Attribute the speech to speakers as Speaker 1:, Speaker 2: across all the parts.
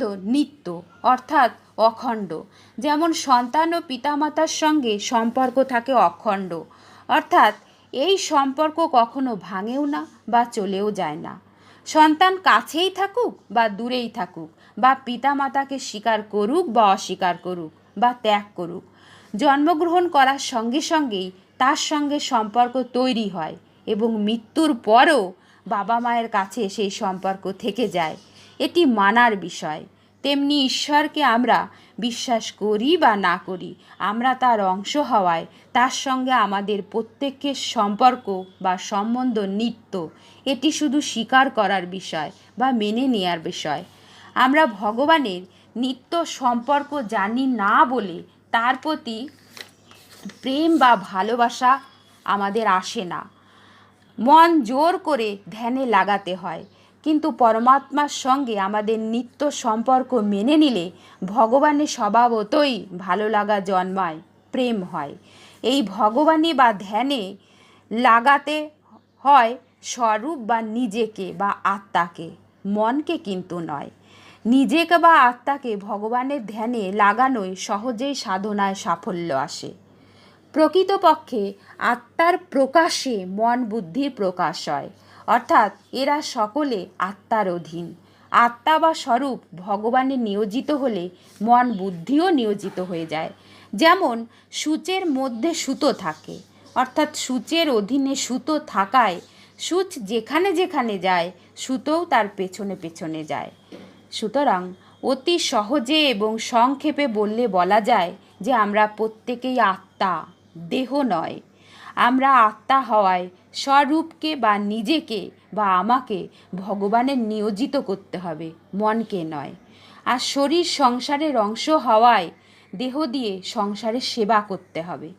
Speaker 1: সম্বন্ধ নিত্য, অর্থাৎ অখণ্ড। যেমন সন্তান ও পিতামাতার সঙ্গে সম্পর্ক থাকে অখণ্ড। অর্থাৎ এই সম্পর্ক কখনো ভাঙেও না বা চলেও যায় না। সন্তান কাছেই থাকুক বা দূরেই থাকুক, বা পিতামাতাকে স্বীকার করুক বা অস্বীকার করুক বা ত্যাগ করুক। জন্মগ্রহণ করার সঙ্গে সঙ্গেই তার সঙ্গে সম্পর্ক তৈরি হয় এবং মৃত্যুর পরও বাবা মায়ের কাছে সেই সম্পর্ক থেকে যায়। এটি মানার বিষয়। তেমনি ঈশ্বরকে আমরা বিশ্বাস করি বা না করি, আমরা তার অংশ হওয়ায়, তার সঙ্গে আমাদের প্রত্যেকের সম্পর্ক বা সম্বন্ধ নিত্য। এটি শুধু স্বীকার করার বিষয় বা মেনে নেওয়ার বিষয়। আমরা ভগবানের নিত্য সম্পর্ক জানি না বলে তার প্রতি প্রেম বা ভালোবাসা আমাদের আসে না। মন জোর করে ধ্যানে লাগাতে হয়। কিন্তু পরমাত্মার সঙ্গে আমাদের নিত্য সম্পর্ক মেনে নিলে ভগবানের স্বভাবতই ভালো লাগা জন্মায়, প্রেম হয়। এই ভগবানে বা ধ্যানে লাগাতে হয় স্বরূপ বা নিজেকে বা আত্মাকে, মনকে কিন্তু নয়। নিজেকে বা আত্মাকে ভগবানের ধ্যানে লাগানোই সহজেই সাধনায় সাফল্য আসে। প্রকৃতপক্ষে আত্মার প্রকাশে মন বুদ্ধির প্রকাশ হয়। অর্থাৎ এরা সকলে আত্মার অধীন। আত্মা বা স্বরূপ ভগবানে নিয়োজিত হলে মন বুদ্ধিও নিয়োজিত হয়ে যায়। যেমন সূচের মধ্যে সুতো থাকে, অর্থাৎ সূচের অধীনে সুতো থাকায় সূচ যেখানে যেখানে যায়, সুতোও তার পেছনে পেছনে যায়। সুতরাং অতি সহজে এবং সংক্ষেপে বললে বলা যায় যে আমরা প্রত্যেকেই আত্মা, দেহ নয়। আমরা আত্মা হওয়ায় স্বরূপকে বা নিজেকে বা আমাকে ভগবানের নিয়োজিত করতে হবে, মনকে নয়। আর শরীর সংসারের অংশ হওয়ায় দেহ দিয়ে সংসারের সেবা করতে হবে।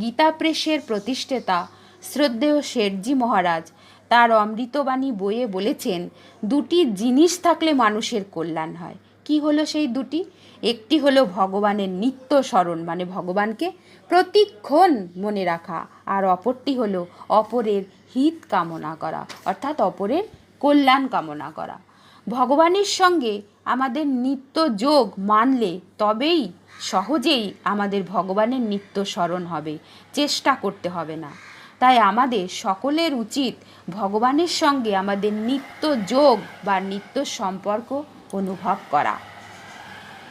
Speaker 1: গীতা প্রেসের প্রতিষ্ঠাতা শ্রদ্ধেয় শেঠজি মহারাজ তার অমৃতবাণী বইয়ে বলেছেন, দুটি জিনিস থাকলে মানুষের কল্যাণ হয়। কি হলো সেই দুটি? একটি হলো ভগবানের নিত্য স্মরণ মানে ভগবানকে প্রতিক্ষণ মনে রাখা, আর অপরটি হলো অপরের হিত কামনা করা, অর্থাৎ অপরের কল্যাণ কামনা করা। ভগবানের সঙ্গে আমাদের নিত্য যোগ মানলে তবেই সহজেই আমাদের ভগবানের নিত্য স্মরণ হবে, চেষ্টা করতে হবে না। তাই আমাদের সকলের উচিত ভগবানের সঙ্গে আমাদের নিত্য যোগ বা নিত্য সম্পর্ক অনুভব করা।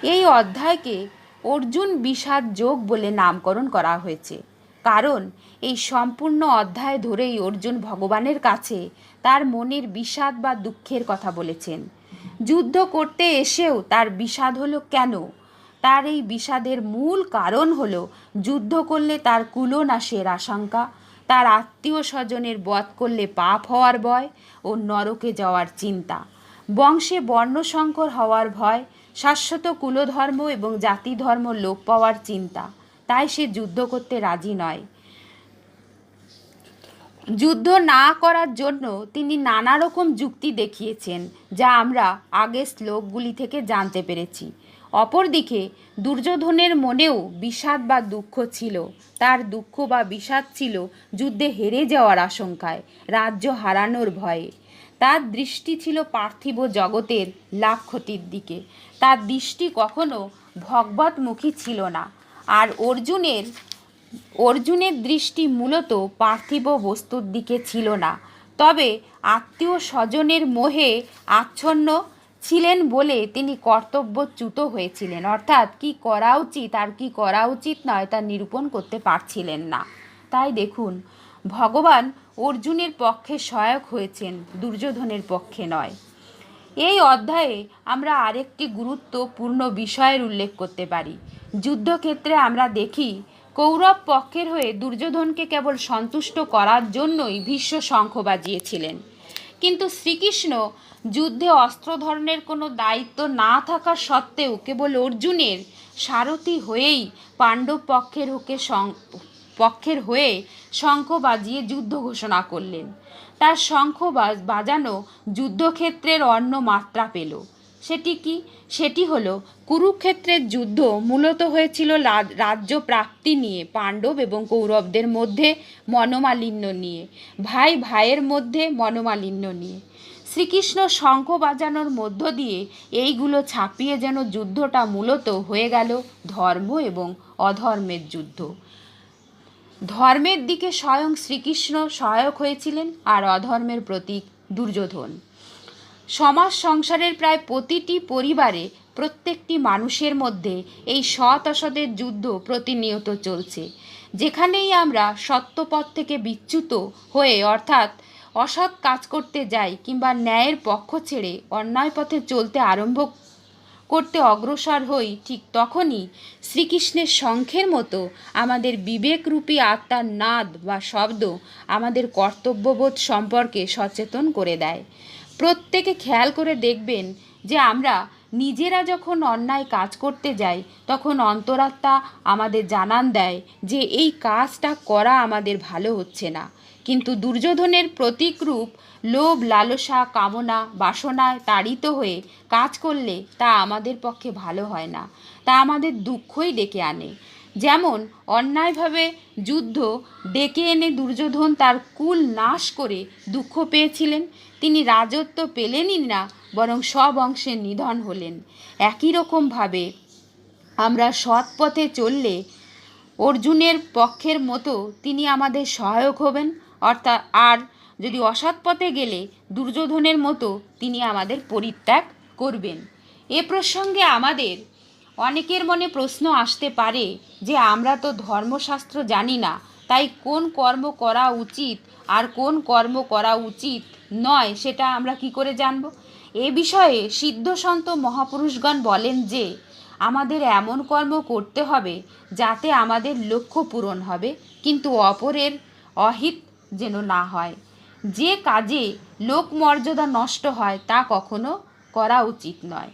Speaker 1: এই অধ্যায়কে অর্জুন বিষাদ যোগ বলে নামকরণ করা হয়েছে। কারণ এই সম্পূর্ণ অধ্যায় ধরেই অর্জুন ভগবানের কাছে তার মনের বিষাদ বা দুঃখের কথা বলেছেন। যুদ্ধ করতে এসেও তার বিষাদ হলো কেন? তার এই বিষাদের মূল কারণ হলো যুদ্ধ করলে তার কুলনাশের আশঙ্কা, তার আত্মীয় স্বজনের বধ করলে পাপ হওয়ার ভয় ও নরকে যাওয়ার চিন্তা। বংশে বর্ণসংকর হওয়ার ভয়, শাশ্বত কুলধর্ম এবং জাতি ধর্ম লোপ পাওয়ার চিন্তা। তাই সে যুদ্ধ করতে রাজি নয়। যুদ্ধ না করার জন্য তিনি নানা রকম যুক্তি দেখিয়েছেন, যা আমরা আগের শ্লোকগুলি থেকে জানতে পেরেছি। অপরদিকে, দুর্যোধনের মনেও বিষাদ বা দুঃখ ছিল। তার দুঃখ বা বিষাদ ছিল যুদ্ধে হেরে যাওয়ার আশঙ্কায়, রাজ্য হারানোর ভয়ে। তার দৃষ্টি ছিল পার্থিব জগতের লাভ ক্ষতির দিকে। তার দৃষ্টি কখনো ভগবতমুখী ছিল না। আর অর্জুনের অর্জুনের দৃষ্টি মূলত পার্থিব বস্তুর দিকে ছিল না। তবে আত্মীয় স্বজনের মোহে আচ্ছন্ন ছিলেন বলে তিনি কর্তব্যচ্যুত হয়েছিলেন। অর্থাৎ কি করা উচিত আর কি করা উচিত নয় তা নিরূপণ করতে পারছিলেন না। তাই দেখুন ভগবান অর্জুনের পক্ষে সহায়ক হয়েছেন, দুর্যোধনের পক্ষে নয়। এই অধ্যায়ে আমরা আরেকটি গুরুত্বপূর্ণ বিষয়ের উল্লেখ করতে পারি। যুদ্ধক্ষেত্রে আমরা দেখি, কৌরব পক্ষের হয়ে দুর্যোধনকে কেবল সন্তুষ্ট করার জন্যই ভীষ্ম শঙ্খ বাজিয়েছিলেন। কিন্তু শ্রীকৃষ্ণ যুদ্ধে অস্ত্র ধরনের কোনো দায়িত্ব না থাকা সত্ত্বেও কেবল অর্জুনের সারথি হয়েই পাণ্ডব পক্ষের হোকে পক্ষের হয়ে শঙ্খ বাজিয়ে যুদ্ধ ঘোষণা করলেন। তার শঙ্খ বাজানো যুদ্ধক্ষেত্রের অন্য মাত্রা পেল। সেটি কি? সেটি হলো, কুরুক্ষেত্রের যুদ্ধ মূলত হয়েছিল রাজ্য প্রাপ্তি নিয়ে, পাণ্ডব এবং কৌরবদের মধ্যে মনোমালিন্য নিয়ে, ভাই ভাইয়ের মধ্যে মনোমালিন্য নিয়ে। শ্রীকৃষ্ণ শঙ্খ বাজানোর মধ্য দিয়ে এইগুলো ছাপিয়ে যেন যুদ্ধটা মূলত হয়ে গেল ধর্ম এবং অধর্মের যুদ্ধ। ধর্মের দিকে স্বয়ং শ্রীকৃষ্ণ সহায়ক হয়েছিলেন আর অধর্মের প্রতীক দুর্যোধন। সমাজ সংসারের প্রায় প্রতিটি পরিবারে প্রত্যেকটি মানুষের মধ্যে এই সৎ অসতের যুদ্ধ প্রতিনিয়ত চলছে। যেখানেই আমরা সত্যপথ থেকে বিচ্যুত হয়ে অর্থাৎ অসৎ কাজ করতে যাই কিংবা ন্যায়ের পক্ষ ছেড়ে অন্যায় পথে চলতে আরম্ভ করতে অগ্রসর হই, ঠিক তখনই শ্রীকৃষ্ণের শঙ্খের মতো আমাদের বিবেকরূপী আত্মার নাদ বা শব্দ আমাদের কর্তব্যবোধ সম্পর্কে সচেতন করে দেয়। প্রত্যেকে খেয়াল করে দেখবেন যে আমরা নিজেরা যখন অন্যায় কাজ করতে যাই, তখন অন্তরাত্মা আমাদের জানান দেয় যে এই কাজটা করা আমাদের ভালো হচ্ছে না। কিন্তু দুর্যোধনের প্রতীকরূপ লোভ, লালসা, কামনা, বাসনায় তাড়িত হয়ে কাজ করলে তা আমাদের পক্ষে ভালো হয় না। তা আমাদের দুঃখই ডেকে আনে। যেমন অন্যায়ভাবে যুদ্ধ ডেকে এনে দুর্যোধন তার কুল নাশ করে দুঃখ পেয়েছিলেন, তিনি রাজত্ব পেলেনই না, বরং সব অংশে নিধন হলেন। একই রকমভাবে আমরা সৎ পথে চললে অর্জুনের পক্ষের মতো তিনি আমাদের সহায়ক হবেন। অর্থাৎ আর যদি অসৎ পথে গেলে দুর্যোধনের মতো তিনি আমাদের পরিত্যাগ করবেন। এ প্রসঙ্গে আমাদের অনেকের মনে প্রশ্ন আসতে পারে যে আমরা তো ধর্মশাস্ত্র জানি না, তাই কোন কর্ম করা উচিত আর কোন কর্ম করা উচিত নয় সেটা আমরা কি করে জানব? এ বিষয়ে সিদ্ধসন্ত মহাপুরুষগণ বলেন যে, আমাদের এমন কর্ম করতে হবে যাতে আমাদের লক্ষ্য পূরণ হবে, কিন্তু অপরের অহিত যেন না হয়। যে কাজে লোক মর্যাদা নষ্ট হয় তা কখনো করা উচিত নয়।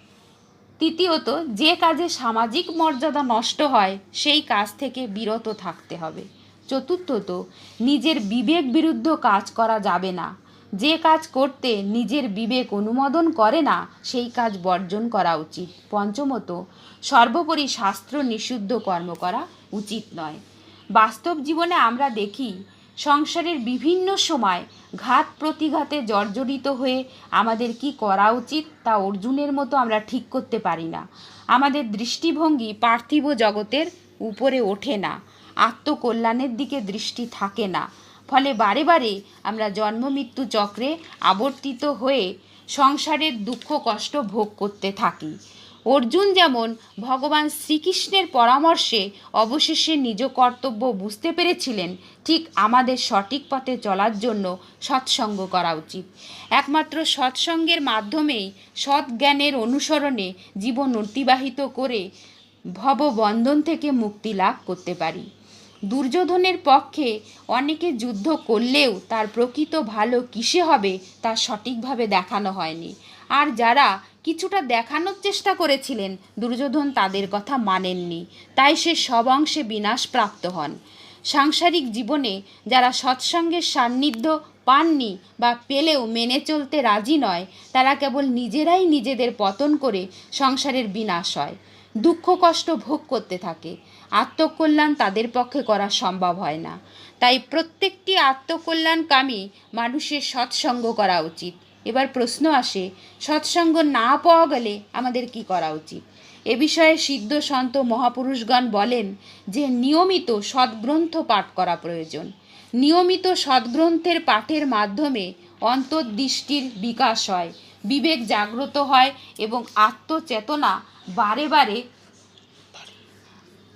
Speaker 1: তৃতীয়ত, যে কাজে সামাজিক মর্যাদা নষ্ট হয়, সেই কাজ থেকে বিরত থাকতে হবে। চতুর্থত, নিজের বিবেক বিরুদ্ধ কাজ করা যাবে না। যে কাজ করতে নিজের বিবেক অনুমোদন করে না, সেই কাজ বর্জন করা উচিত। পঞ্চমত, সর্বোপরি শাস্ত্র নিষিদ্ধ কর্ম করা উচিত নয়। বাস্তব জীবনে আমরা দেখি সংসারের বিভিন্ন সময় ঘাত প্রতিঘাতে জর্জরিত হয়ে আমাদের কি করা উচিত তা অর্জুনের মতো আমরা ঠিক করতে পারি না। আমাদের দৃষ্টিভঙ্গি পার্থিব জগতের উপরে ওঠে না। আত্মকল্যাণের দিকে দৃষ্টি থাকে না। ফলে বারে বারে আমরা জন্ম মৃত্যু চক্রে আবর্তিত হয়ে সংসারের দুঃখ কষ্ট ভোগ করতে থাকি। অর্জুন যেমন ভগবান শ্রীকৃষ্ণের পরামর্শে অবশেষে নিজ কর্তব্য বুঝতে পেরেছিলেন, ঠিক আমাদের সঠিক পথে চলার জন্য সৎসঙ্গ করা উচিত। একমাত্র সৎসঙ্গের মাধ্যমেই সৎ জ্ঞানের অনুসরণে জীবন অতিবাহিত করে ভববন্ধন থেকে মুক্তি লাভ করতে পারি। দুর্যোধনের পক্ষে অনেকে যুদ্ধ করলেও তার প্রকৃত ভালো কিসে হবে তা সঠিকভাবে দেখানো হয়নি। আর যারা কিছুটা দেখানোর চেষ্টা করেছিলেন। দুর্যোধন তাদের কথা মানেননি। তাই সে সব অংশে বিনাশপ্রাপ্ত হন। সাংসারিক জীবনে যারা সৎসঙ্গের সান্নিধ্য পাননি বা পেলেও মেনে চলতে রাজি নয়, তারা কেবল নিজেরাই নিজেদের পতন করে সংসারের বিনাশ হয়। দুঃখ কষ্ট ভোগ করতে থাকে। আত্মকল্যাণ তাদের পক্ষে করা সম্ভব হয় না। তাই প্রত্যেকটি আত্মকল্যাণকামী মানুষের সৎসঙ্গ করা উচিত। এবার প্রশ্ন আসে, সৎসঙ্গ না পাওয়া গেলে আমাদের কি করা উচিত? এ বিষয়ে সিদ্ধ সন্ত মহাপুরুষগণ বলেন যে, নিয়মিত সদ্গ্রন্থ পাঠ করা প্রয়োজন। নিয়মিত সদ্গ্রন্থের পাঠের মাধ্যমে অন্তর্দৃষ্টির বিকাশ হয়, বিবেক জাগ্রত হয় এবং আত্মচেতনা বারে বারে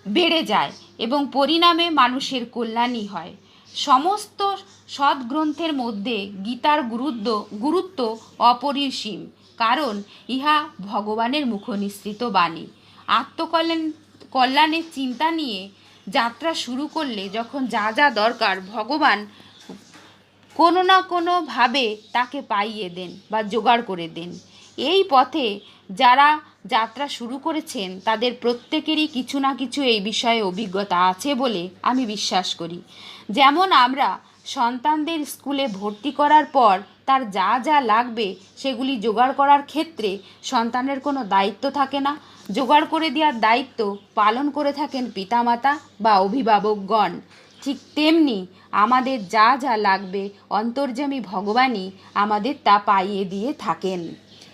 Speaker 1: বেড়ে যায় এবং পরিণামে মানুষের কল্যাণই হয়। সমস্ত সদ্গ্রন্থের মধ্যে গীতার গুরুত্ব গুরুত্ব অপরিসীম, কারণ ইহা ভগবানের মুখনিসৃত বাণী। আত্মকল্যাণ, কল্যাণের চিন্তা নিয়ে যাত্রা শুরু করলে যখন যা যা দরকার ভগবান কোনো না কোনোভাবে তাকে পাইয়ে দেন বা জোগাড় করে দেন। এই পথে যারা যাত্রা শুরু করেছেন, তাদের প্রত্যেকেরই কিছু না কিছু এই বিষয়ে অভিজ্ঞতা আছে বলে আমি বিশ্বাস করি। যেমন আমরা সন্তানদের স্কুলে ভর্তি করার পর তার যা যা লাগবে সেগুলি জোগাড় করার ক্ষেত্রে সন্তানের কোনো দায়িত্ব থাকে না। জোগাড় করে দেওয়ার দায়িত্ব পালন করে থাকেন পিতামাতা বা অভিভাবকগণ। ঠিক তেমনি আমাদের যা যা লাগবে অন্তর্যামী ভগবানই আমাদের তা পাইয়ে দিয়ে থাকেন।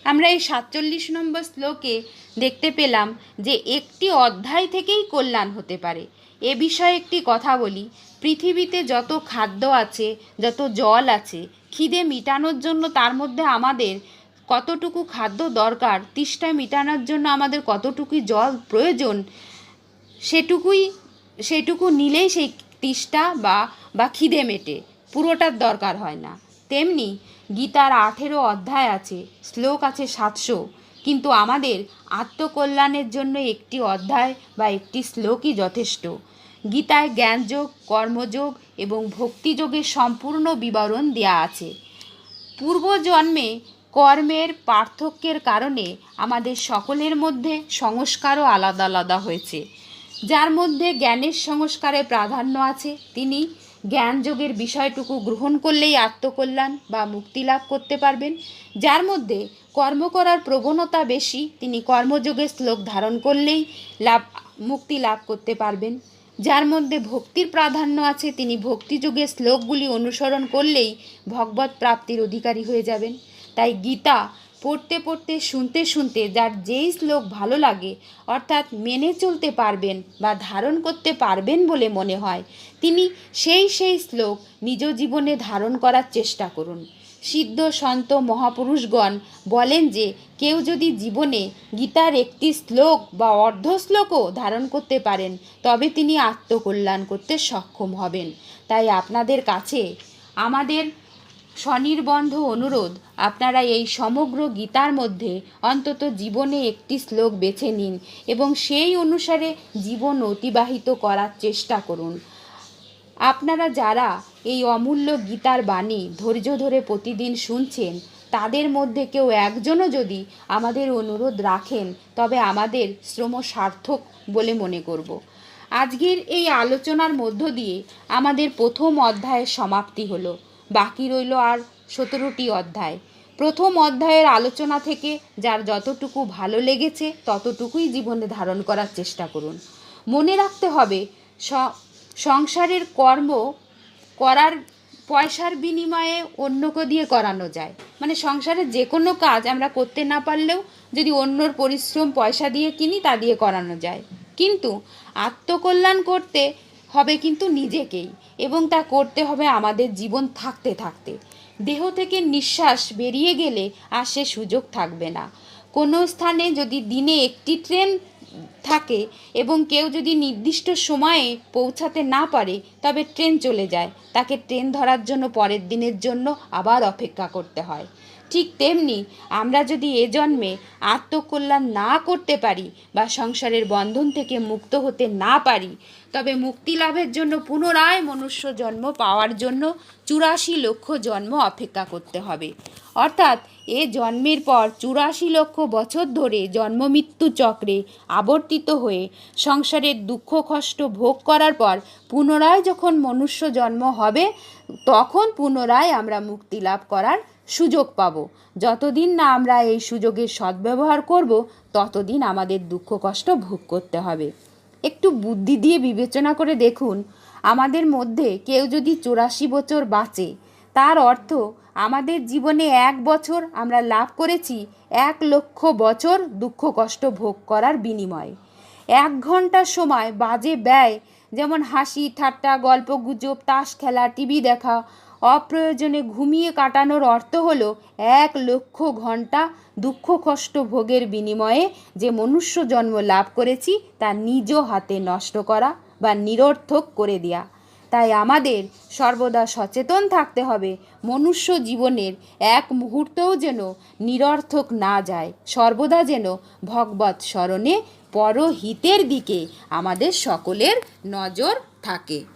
Speaker 1: আমরা এই সাতচল্লিশ নম্বর শ্লোকে দেখতে পেলাম যে একটি অধ্যায় থেকেই কল্যাণ হতে পারে। এ বিষয়ে একটি কথা বলি। পৃথিবীতে যত খাদ্য আছে, যত জল আছে, খিদে মেটানোর জন্য তার মধ্যে আমাদের কতটুকু খাদ্য দরকার, তৃষ্ণা মেটানোর জন্য আমাদের কতটুকু জল প্রয়োজন, সেটুকুই, সেটুকু নিলেই সেই তিষ্টা বা বা খিদে মেটে, পুরোটার দরকার হয় না। তেমনি গীতার আঠেরো অধ্যায় আছে, শ্লোক আছে সাতশো, কিন্তু আমাদের আত্মকল্যাণের জন্য একটি অধ্যায় বা একটি শ্লোকই যথেষ্ট। গীতায় জ্ঞানযোগ, কর্মযোগ এবং ভক্তিযোগের সম্পূর্ণ বিবরণ দেওয়া আছে। পূর্বজন্মে কর্মের পার্থক্যের কারণে আমাদের সকলের মধ্যে সংস্কারও আলাদা আলাদা হয়েছে। যার মধ্যে জ্ঞানের সংস্কারে প্রাধান্য আছে, তিনি জ্ঞানযোগের বিষয়টুকু গ্রহণ করলেই আত্মকল্যাণ বা মুক্তি লাভ করতে পারবেন। যার মধ্যে কর্ম করার প্রবণতা বেশি, তিনি কর্মযোগের শ্লোক ধারণ করলেই লাভ, মুক্তি লাভ করতে পারবেন। যার মধ্যে ভক্তির প্রাধান্য আছে, তিনি ভক্তিযোগের শ্লোকগুলি অনুসরণ করলেই ভগবত প্রাপ্তির অধিকারী হয়ে যাবেন। তাই গীতা পড়তে পড়তে, শুনতে শুনতে যার যেই শ্লোক ভালো লাগে, অর্থাৎ মেনে চলতে পারবেন বা ধারণ করতে পারবেন বলে মনে হয়, তিনি সেই সেই শ্লোক নিজ জীবনে ধারণ করার চেষ্টা করুন। সিদ্ধ সন্ত মহাপুরুষগণ বলেন যে, কেউ যদি জীবনে গীতার একটি শ্লোক বা অর্ধ শ্লোকও ধারণ করতে পারেন, তবে তিনি আত্মকল্যাণ করতে সক্ষম হবেন। তাই আপনাদের কাছে আমাদের স্বনির্বন্ধ অনুরোধ, আপনারা এই সমগ্র গীতার মধ্যে অন্তত জীবনে একটি শ্লোক বেছে নিন এবং সেই অনুসারে জীবন অতিবাহিত করার চেষ্টা করুন। আপনারা যারা এই অমূল্য গীতার বাণী ধৈর্য ধরে প্রতিদিন শুনছেন, তাদের মধ্যে কেউ একজনও যদি আমাদের অনুরোধ রাখেন, তবে আমাদের শ্রম সার্থক বলে মনে করব। আজকের এই আলোচনার মধ্য দিয়ে আমাদের প্রথম অধ্যায়ের সমাপ্তি হলো। বাকি রইল আর সতেরোটি অধ্যায়। প্রথম অধ্যায়ের আলোচনা থেকে যার যতটুকু ভালো লেগেছে, ততটুকুই জীবনে ধারণ করার চেষ্টা করুন। মনে রাখতে হবে সংসারের কর্ম করার পয়সার বিনিময়ে অন্যকে দিয়ে করানো যায়। মানে সংসারের যে কোনো কাজ আমরা করতে না পারলেও যদি অন্যর পরিশ্রম পয়সা দিয়ে কিনি, তা দিয়ে করানো যায়। কিন্তু আত্মকল্যাণ করতে হবে কিন্তু নিজেকেই এবং তা করতে হবে আমাদের জীবন থাকতে থাকতে। দেহ থেকে নিঃশ্বাস বেরিয়ে গেলে আর সে সুযোগ থাকবে না। কোনো স্থানে যদি দিনে একটি ট্রেন থাকে এবং কেউ যদি নির্দিষ্ট সময়ে পৌঁছাতে না পারে, তবে ট্রেন চলে যায়। তাকে ট্রেন ধরার জন্য পরের দিনের জন্য আবার অপেক্ষা করতে হয়। ঠিক তেমনি আমরা যদি এ জন্মে আত্মকল্যাণ না করতে পারি বা সংসারের বন্ধন থেকে মুক্ত হতে না পারি, তবে মুক্তি লাভের জন্য পুনরায় মনুষ্য জন্ম পাওয়ার জন্য চুরাশি লক্ষ জন্ম অপেক্ষা করতে হবে। অর্থাৎ এ জন্মের পর চুরাশি লক্ষ বছর ধরে জন্মমৃত্যু চক্রে আবর্তিত হয়ে সংসারের দুঃখ কষ্ট ভোগ করার পর পুনরায় যখন মনুষ্য জন্ম হবে, তখন পুনরায় আমরা মুক্তি লাভ করার সুযোগ পাবো। যতদিন না আমরা এই সুযোগের সদ্ব্যবহার করব, ততদিন আমাদের দুঃখ কষ্ট ভোগ করতে হবে। একটু বুদ্ধি দিয়ে বিবেচনা করে দেখুন, আমাদের মধ্যে কেউ যদি চুরাশি বছর বাঁচে, তার অর্থ আমাদের জীবনে এক বছর আমরা লাভ করেছি এক লক্ষ বছর দুঃখ কষ্ট ভোগ করার বিনিময়ে। এক ঘণ্টা সময় বাজে ব্যয়, যেমন হাসি, ঠাট্টা, গল্প, গুজব, তাস খেলা, টিভি দেখা, অপ্রয়োজনে ঘুমিয়ে কাটানোর অর্থ হলো এক লক্ষ ঘণ্টা দুঃখ কষ্ট ভোগের বিনিময়ে যে মনুষ্য জন্ম লাভ করেছি তা নিজ হাতে নষ্ট করা বা নিরর্থক করে দেয়া। তাই আমাদের সর্বদা সচেতন থাকতে হবে। মনুষ্য জীবনের এক মুহূর্তও যেন নিরর্থক না যায়। সর্বদা যেন ভগবত স্মরণে পরহিতের দিকে আমাদের সকলের নজর থাকে।